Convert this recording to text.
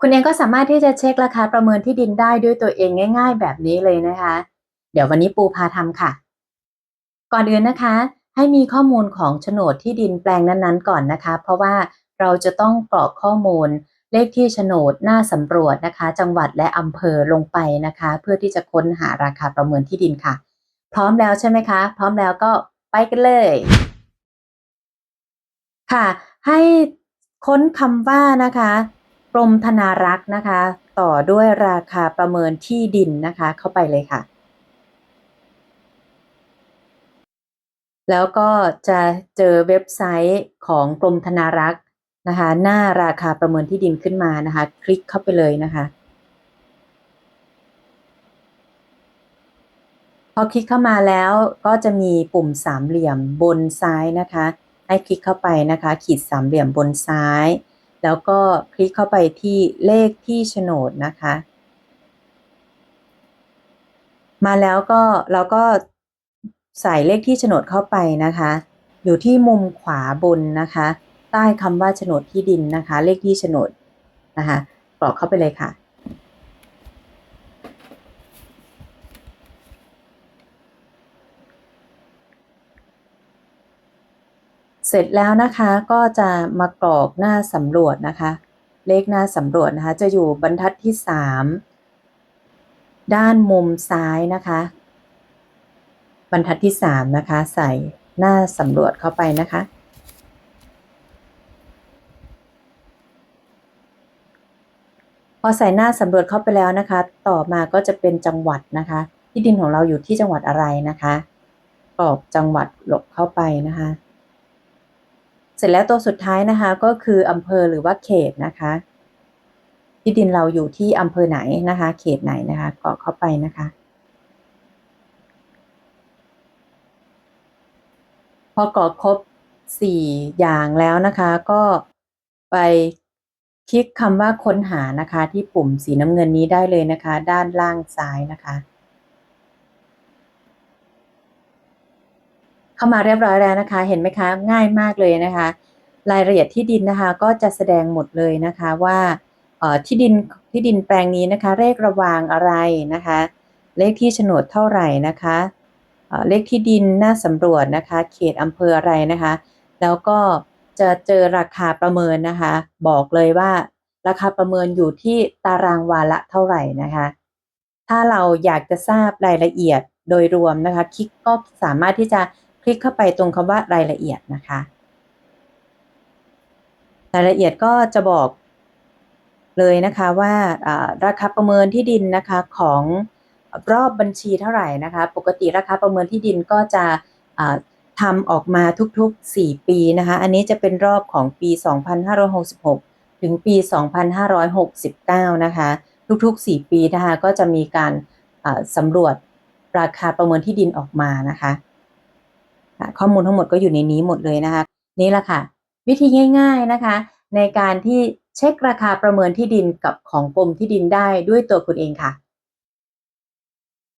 คุณเองก็สามารถที่จะเช็คราคาประเมินที่ดินได้ด้วยตัวเองง่าย ๆ แบบนี้เลยนะคะ เดี๋ยววันนี้ปูพาทำค่ะ ก่อนอื่นนะคะ ให้มีข้อมูลของโฉนดที่ดินแปลงนั้น ๆ ก่อนนะคะ เพราะว่าเราจะต้องกรอกข้อมูล เลขที่โฉนดหน้าสำรวจนะคะ จังหวัดและอำเภอลงไปนะคะ เพื่อที่จะค้นหาราคาประเมินที่ดินค่ะ พร้อมแล้วใช่ไหมคะ พร้อมแล้วก็ไปกันเลย ค่ะ ให้ค้นคำว่านะคะ รมธนารักษ์นะคะ ต่อด้วยราคาประเมินที่ดินนะคะ เข้าไปเลยค่ะ แล้วก็จะเจอเว็บไซต์ของกรมธนารักษ์นะคะ หน้าราคาประเมินที่ดินขึ้นมานะคะ คลิกเข้าไปเลยนะคะพอคลิกเข้ามาแล้วก็จะมีปุ่มสามเหลี่ยมบนซ้ายนะคะ ให้คลิกเข้าไปนะคะ ขีดสามเหลี่ยมบนซ้าย แล้วก็คลิกเข้าไปที่เลขที่โฉนดนะคะ มาแล้วก็เราก็ใส่เลขที่โฉนดเข้าไปนะคะ อยู่ที่มุมขวาบนนะคะ ใต้คำว่าโฉนดที่ดินนะคะ เลขที่โฉนดนะคะกรอกเข้าไปเลยค่ะ เสร็จแล้วนะคะก็จะมากรอกหน้าสำรวจนะคะ เลขหน้าสำรวจนะคะ จะอยู่บรรทัดที่ 3 ด้านมุมซ้ายนะคะ บรรทัดที่ 3 นะคะ ใส่หน้าสำรวจเข้าไปนะคะ พอใส่หน้าสำรวจเข้าไปแล้วนะคะ ต่อมาก็จะเป็นจังหวัดนะคะ ที่ดินของเราอยู่ที่จังหวัดอะไรนะคะกรอกจังหวัดหลบเข้าไปนะคะ เสร็จแล้วตัวสุดท้ายนะคะก็คืออำเภอหรือว่าเขตนะคะ ที่ดินเราอยู่ที่อำเภอไหนนะคะ เขตไหนนะคะกรอกเข้าไปนะคะ พอกรอกครบสี่อย่างแล้วนะคะก็ไปคลิกคำว่าค้นหานะคะ ที่ปุ่มสีน้ำเงินนี้ได้เลยนะคะ ด้านล่างซ้ายนะคะ เข้ามาเรียบร้อยแล้วนะคะ เห็นไหมคะง่ายมากเลยนะคะ รายละเอียดที่ดินนะคะก็จะแสดงหมดเลยนะคะว่าที่ดินที่ดินแปลงนี้นะคะเลขระวางอะไรนะคะ เลขที่โฉนดเท่าไหร่นะคะเลขที่ดินหน้าสำรวจนะคะ เขตอำเภออะไรนะคะ แล้วก็จะเจอราคาประเมินนะคะ บอกเลยว่าราคาประเมินอยู่ที่ตารางวาละเท่าไหร่นะคะ ถ้าเราอยากจะทราบรายละเอียดโดยรวมนะคะ คลิกก็สามารถที่จะ ลิกเข้าไปตรงคำว่ารายละเอียดนะคะ รายละเอียดก็จะบอกเลยนะคะว่าราคาประเมินที่ดินนะคะของรอบบัญชีเท่าไหร่นะคะ ปกติราคาประเมินที่ดินก็จะทำออกมาทุกๆ 4 ปีนะคะ อันนี้จะเป็นรอบของปี 2566 ถึงปี 2569 นะคะ ทุกๆ 4 ปีนะคะก็จะมีการสำรวจราคาประเมินที่ดินออกมานะคะ ข้อมูลทั้งหมดก็อยู่ในนี้หมดเลยนะคะ นี่แหละค่ะ วิธีง่าย ๆนะคะ ในการที่เช็คราคาประเมินที่ดินกับของกรมที่ดินได้ด้วยตัวคุณเองค่ะ